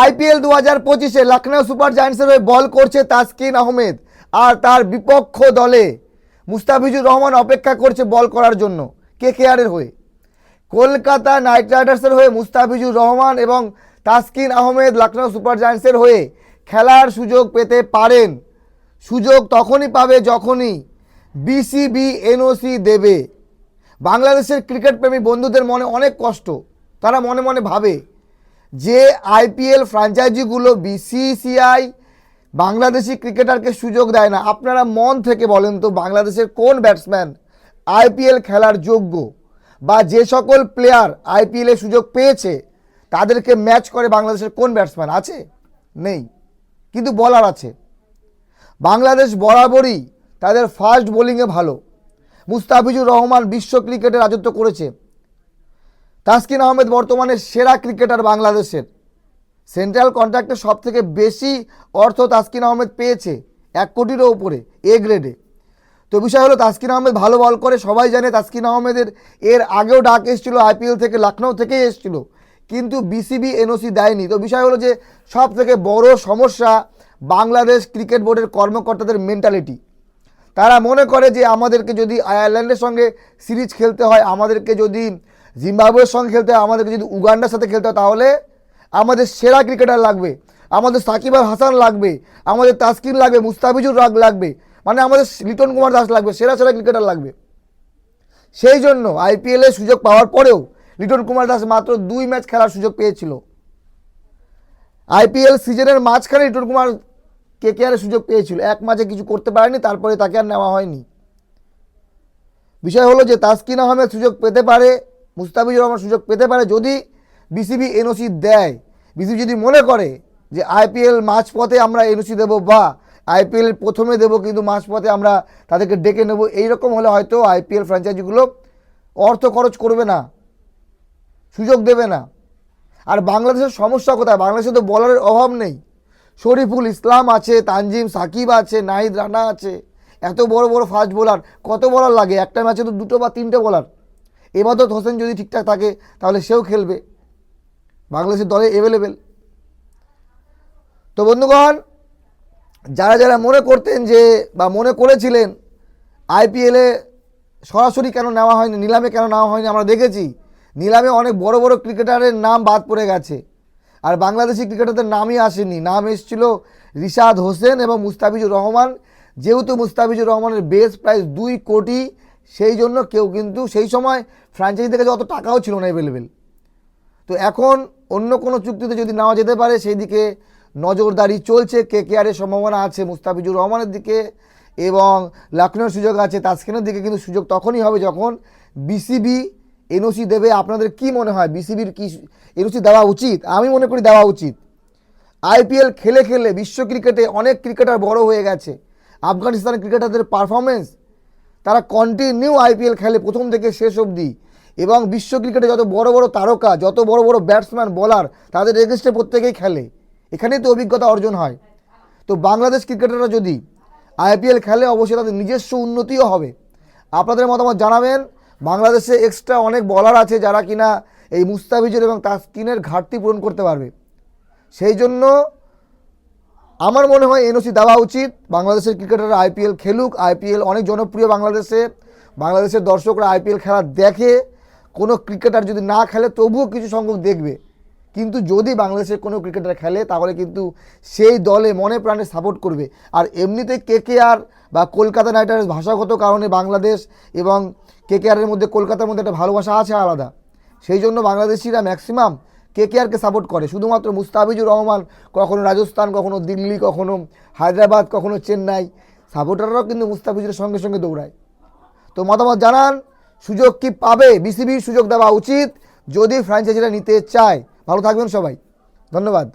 IPL দু হাজার পঁচিশে লখনৌ সুপার জায়ান্টসের হয়ে বল করছে তাসকিন আহমেদ আর তার বিপক্ষ দলে মুস্তাফিজুর রহমান অপেক্ষা করছে বল করার জন্য কে কেয়ারের হয়ে। কলকাতা নাইট রাইডার্সের হয়ে মুস্তাফিজুর রহমান এবং তাসকিন আহমেদ লখনৌ সুপার জায়ান্টসের হয়ে খেলার সুযোগ পেতে পারেন। সুযোগ তখনই পাবে যখনই বিসিবি এনওসি দেবে। বাংলাদেশের ক্রিকেট প্রেমী বন্ধুদের মনে অনেক কষ্ট। তারা মনে মনে ভাবে যে আইপিএল ফ্র্যাঞ্চাইজিগুলো বিসিসিআই বাংলাদেশি ক্রিকেটারকে সুযোগ দেয় না, আপনারা মন থেকে বলেন তো বাংলাদেশের কোন ব্যাটসম্যান আইপিএল খেলার যোগ্য বা যে সকল প্লেয়ার আইপিএলে সুযোগ পেয়েছে, তাদেরকে ম্যাচ করে বাংলাদেশের কোন ব্যাটসম্যান আছে? নেই। কিন্তু বলার আছে। বাংলাদেশ বরাবরই তাদের ফাস্ট বোলিংয়ে ভালো। মুস্তাফিজুর রহমান বিশ্ব ক্রিকেটে রাজত্ব করেছে। তাসকিন আহমেদ বর্তমানে সেরা ক্রিকেটার বাংলাদেশের। সেন্ট্রাল কন্ট্রাক্টে সব থেকে বেশি অর্থ তাসকিন আহমেদ পেয়েছে এক কোটিরও উপরে, এ গ্রেডে তো বিষয় হলো, তাসকিন আহমেদ ভালো বল করে, সবাই জানে তাসকিন আহমেদের এর আগেও ডাক এসেছিল, আইপিএল থেকে লখনৌ থেকেই এসেছিল, কিন্তু বিসিবি এনওসি দেয়নি। তো বিষয় হলো যে সব থেকে বড় সমস্যা বাংলাদেশ ক্রিকেট বোর্ডের কর্মকর্তাদের মেন্টালিটি তারা মনে করে যে, আমাদেরকে যদি আয়ারল্যান্ডের সঙ্গে সিরিজ খেলতে হয়, আমাদেরকে যদি জিম্বাবুয়ের সঙ্গে খেলতে হয়, আমাদেরকে যদি উগান্ডার সাথে খেলতে হয়, তাহলে আমাদের সেরা ক্রিকেটার লাগবে, আমাদের সাকিব আল হাসান লাগবে, আমাদের তাসকিন লাগবে, মুস্তাফিজুর রাগ লাগবে মানে আমাদের লিটন কুমার দাস লাগবে, সেরা সেরা ক্রিকেটার লাগবে। সেই জন্য আইপিএলে সুযোগ পাওয়ার পরেও লিটন কুমার দাস মাত্র দুই ম্যাচ খেলার সুযোগ পেয়েছিল। আইপিএল সিজনের মাঝখানে লিটন কুমার কে কে সুযোগ পেয়েছিল, এক ম্যাচে কিছু করতে পারেনি, তারপরে তাকে আর নেওয়া হয়নি। বিষয় হলো যে তাসকিন আহমেদ সুযোগ পেতে পারে মুস্তাফিজুর রহমান সুযোগ পেতে পারে যদি বিসিবি এনওসি দেয়। বিসিবি যদি মনে করে যে আইপিএল মাঝপথে আমরা এনওসি দেবো বা আইপিএল প্রথমে দেবো কিন্তু মাঝপথে আমরা তাদেরকে ডেকে নেব, এইরকম হলে হয়তো আইপিএল ফ্র্যাঞ্চাইজিগুলো অর্থ খরচ করবে না, সুযোগ দেবে না। আর বাংলাদেশের সমস্যা কোথায়? বাংলাদেশে তো বলারের অভাব নেই। শরীফুল ইসলাম আছে, তানজিম সাকিব আছে, নাহিদ রানা আছে। এত বড় বড় ফাস্ট বোলার কত বলার লাগে? একটা ম্যাচে তো দুটো বা তিনটে বলার এবাদত হোসেন যদি ঠিকঠাক থাকে, তাহলে সেও খেলবে। বাংলাদেশের দলে অ্যাভেলেবেল তো বন্ধুগণ, যারা যারা মনে করতেন যে বা মনে করেছিলেন আইপিএলে সরাসরি কেন নেওয়া হয়নি, নিলামে কেন নেওয়া হয়নি, আমরা দেখেছি, নিলামে অনেক বড় বড় ক্রিকেটারের নাম বাদ পড়ে গেছে। আর বাংলাদেশি ক্রিকেটারদের নামই আসেনি। নাম এসেছিল রিশাদ হোসেন এবং মুস্তাফিজুর রহমান। যেহেতু মুস্তাফিজুর রহমানের বেস প্রাইস দুই কোটি সেই জন্য কেউ কিন্তু সেই সময় ফ্র্যাঞ্চাইজি থেকে অত টাকাও ছিল না অ্যাভেলেবেল তো এখন অন্য কোনো চুক্তিতে যদি নেওয়া যেতে পারে, সেই দিকে নজরদারি চলছে। কে কে আরের সম্ভাবনা আছে, মুস্তাফিজুর রহমানের দিকে এবং লখনৌর সুযোগ আছে, তাসকিনের দিকে। কিন্তু সুযোগ তখনই হবে যখন বিসিবি এনওসি দেবে। আপনাদের কি মনে হয়? বিসিবির কি এনওসি দেওয়া উচিত? আমি মনে করি দেওয়া উচিত। আইপিএল খেলে খেলে বিশ্ব ক্রিকেটে অনেক ক্রিকেটার বড় হয়ে গেছে। আফগানিস্তানের ক্রিকেটারদের পারফরমেন্স তারা কন্টিনিউ আইপিএল খেলে প্রথম থেকে শেষ অবধি। এবং বিশ্ব ক্রিকেটে যত বড় বড় তারকা, যত বড় বড় ব্যাটসম্যান বলার তাদের এগেস্টে প্রত্যেকেই খেলে। এখানেই তো অভিজ্ঞতা অর্জন হয়। তো বাংলাদেশ ক্রিকেটাররা যদি আইপিএল খেলে, অবশ্যই তাদের নিজস্ব উন্নতিও হবে। আপনাদের মতামত জানাবেন। বাংলাদেশে এক্সট্রা অনেক বলার আছে যারা কিনা এই মুস্তাফিজুর এবং তাসকিনের ঘাটতি পূরণ করতে পারবে। সেই জন্য আমার মনে হয় এনওসি দেওয়া উচিত। বাংলাদেশের ক্রিকেটাররা আইপিএল খেলুক। আইপিএল অনেক জনপ্রিয় বাংলাদেশে। বাংলাদেশের দর্শকরা আইপিএল খেলা দেখে। কোনো ক্রিকেটার যদি না খেলে, তবুও কিছু সংখ্যক দেখবে। কিন্তু যদি বাংলাদেশের কোনো ক্রিকেটার খেলে, তাহলে কিন্তু সেই দলে মনে প্রাণে সাপোর্ট করবে। আর এমনিতে কে কে আর বা কলকাতা নাইট রাইডার্স ভাষাগত কারণে বাংলাদেশ এবং কে কে আরের মধ্যে কলকাতার মধ্যে একটা ভালোবাসা আছে আলাদা। সেই জন্য বাংলাদেশিরা ম্যাক্সিমাম কে কে আরকে সাপোর্ট করে? শুধুমাত্র মুস্তাফিজুর রহমান, কখনো রাজস্থান, কখনো দিল্লি, কখনো হায়দ্রাবাদ, কখনো চেন্নাই। সাপোর্টাররাও কিন্তু মুস্তাফিজুরের সঙ্গে সঙ্গে দৌড়ায়। তো মতামত জানান, সুযোগ কি পাবে? বিসিবির সুযোগ দেওয়া উচিত। যদি ফ্র্যাঞ্চাইজিরা নিতে চায়। ভালো থাকবেন সবাই। ধন্যবাদ।